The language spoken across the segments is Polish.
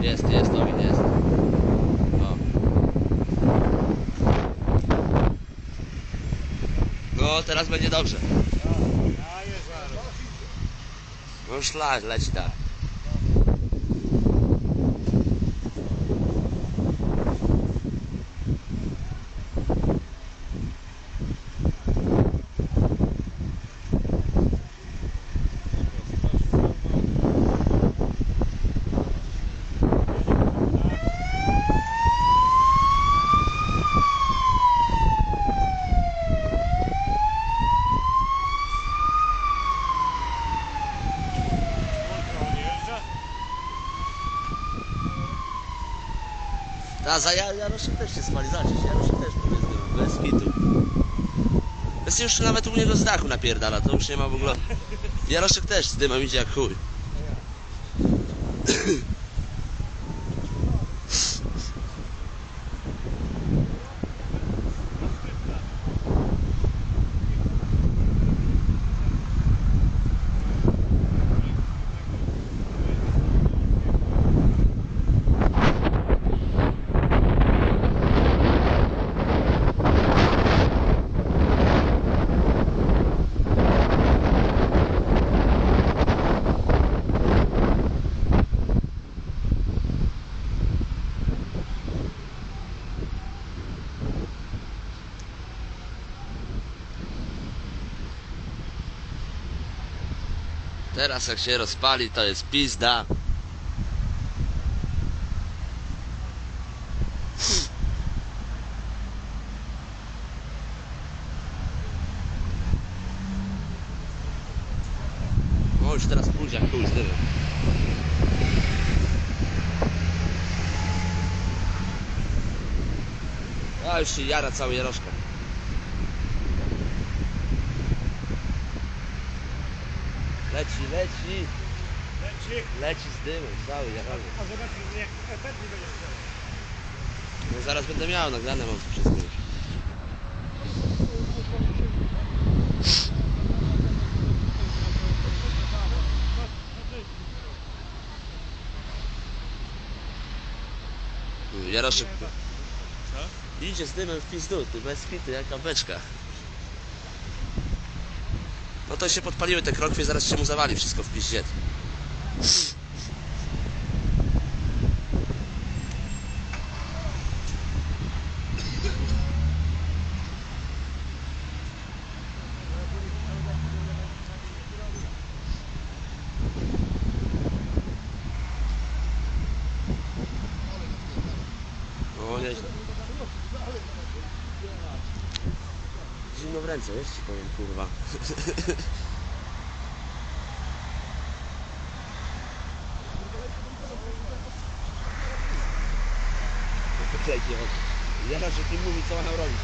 Jest, jest, Nowin, jest. O. No, teraz będzie dobrze. No już leci tak. A ja, Jaroszek też się spali, zobaczysz, Jaroszek też powiedzmy, bez kitu. Bez już nawet u niego z dachu napierdala, to już nie ma w ogóle... Jaroszek też z dymem idzie jak chuj. Teraz jak się rozpali, to jest pizda. O, już teraz pójdzie jak chuj z dymem. A już się jara cały Jaroszka. Leci, leci, Leci. leci z dymem, cały jarany. A zobaczysz, jak efekt nie będzie chciał. No zaraz będę miał, nagrane mam to wszystko już. Co? idzie z dymem w pizdu, ty bez kwity, jaka beczka. To się podpaliły te krokwie, zaraz się mu zawali wszystko w piździe. O, nieźle. Ręce, wiesz, ci powiem, kurwa. Leci on. Kim mówi, co mają robić.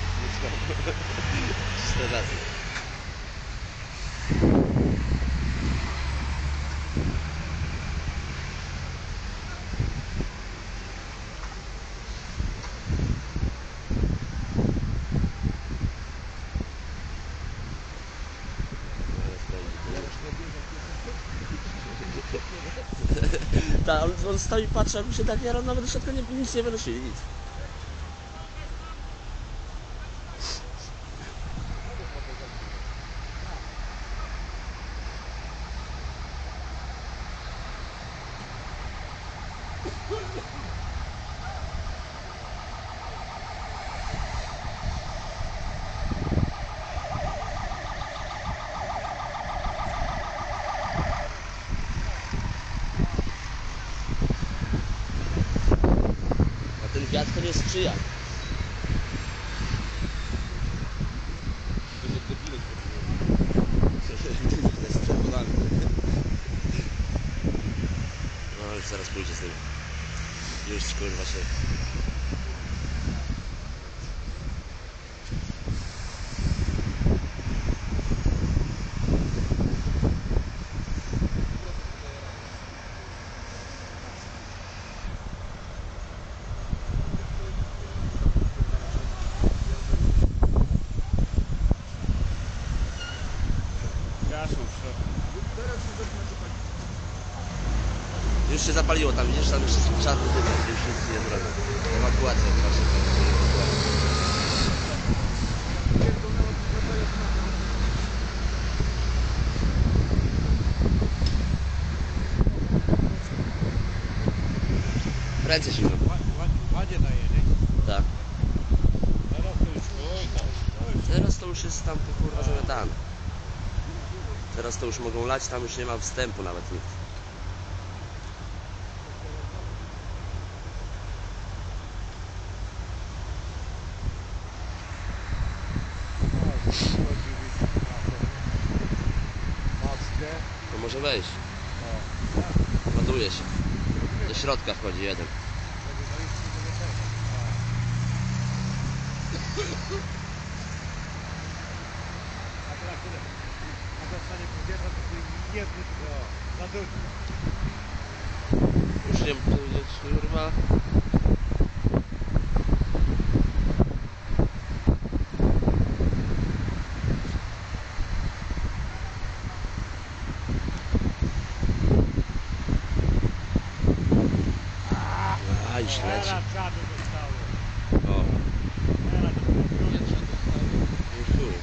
Cztery razy. Tak, on, on stoi, patrzy, jak mu się tak jara, nawet do środka nie, nic nie wynosili, nic. A ten wiatr to nie sprzyja. No już zaraz pójdzie z tym. Już kurwa się. Się zapaliło tam, widzisz, tam już jest czarny dym, już nic nie zrobię. Ewakuacja proszę. Ręce zimno. Ładzie daje, nie? Tak. Teraz to już, jest tam kurwa zamiatane. Teraz to już mogą lać, tam już nie ma wstępu nawet nikt. Do środka wchodzi jeden. A teraz tyle. A dostanie powietrza, to nie wróci. Za dużo. Już nie kurwa. A, już leci. Teraz czadu dostało. O, Teraz już chuj.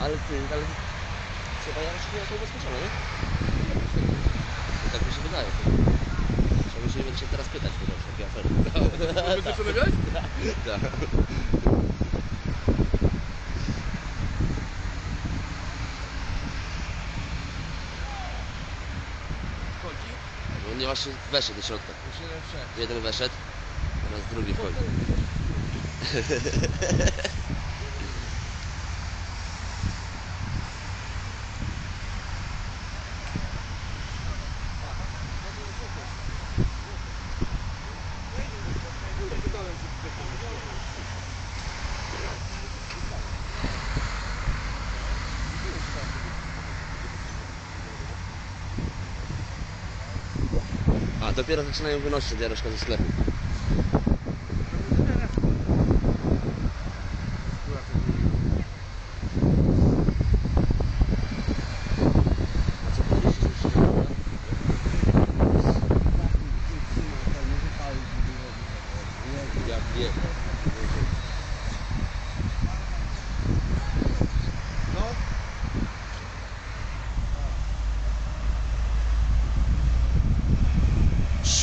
O nie, ale... Trzeba ja już to ubezpieczone, nie? Tak mi się wydaje. Trzeba się nie będę się teraz pytać, bo to już takie afery. Ubezpieczone miałeś? Tak. Chodzi? No nie właśnie weszedł do środka. Już jeden wszedł. Jeden weszedł, teraz drugi wchodzi. A, dopiero zaczynają wynosić od Jaroszka ze sklepu. A co powiedzieliście, że się Ja wiem. No,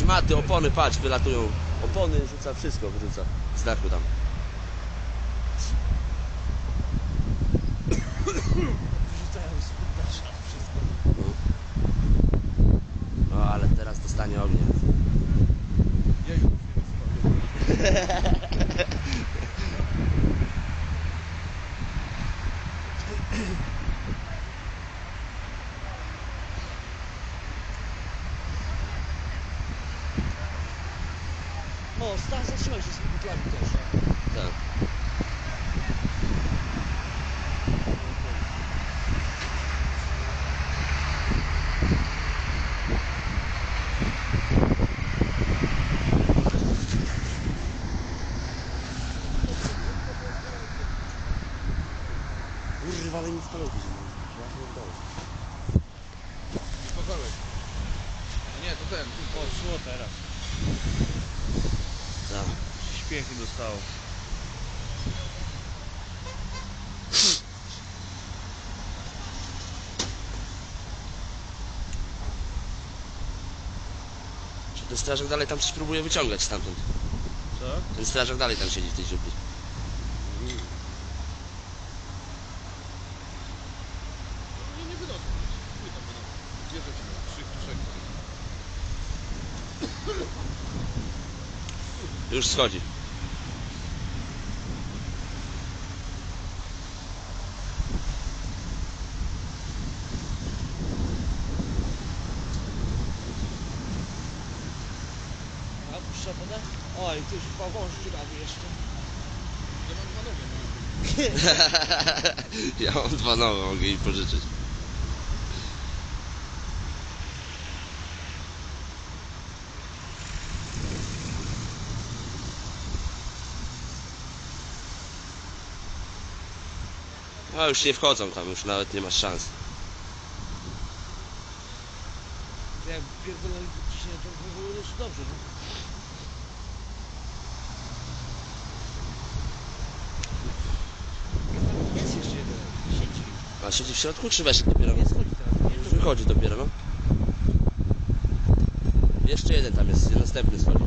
Szmaty, opony, patrz, wylatują. Opony rzuca, wszystko wyrzuca z dachu tam. Wrzucają z wnętrza wszystko. No, ale teraz dostanie ognia. ja już nie rozmawiam. O, Stan zatrzymaj się z tymi butlami też. Tak. Kurwa, ale nic nie Ja pierdolę. Spokojnie. Nie, to ten. O, szło teraz. Tak. Śpiechy dostało. Czy ten strażak dalej tam coś próbuje wyciągać stamtąd? Co? Ten strażak dalej tam siedzi w tej dziupli. Już schodzi. Oj, tu już powąż dziurawy jeszcze. Ja mam dwa nowe. No. ja mam dwa nowe, mogę jej pożyczyć. No już nie wchodzą tam, już nawet nie masz szans. Jak pierdolę ciśnie, to było już dobrze, no. Jest jeszcze jeden. Siedzi. A siedzi w środku czy weszł dopiero? Nie schodzi teraz. Już wychodzi dopiero, no. Jeszcze jeden tam jest, następny schodzi.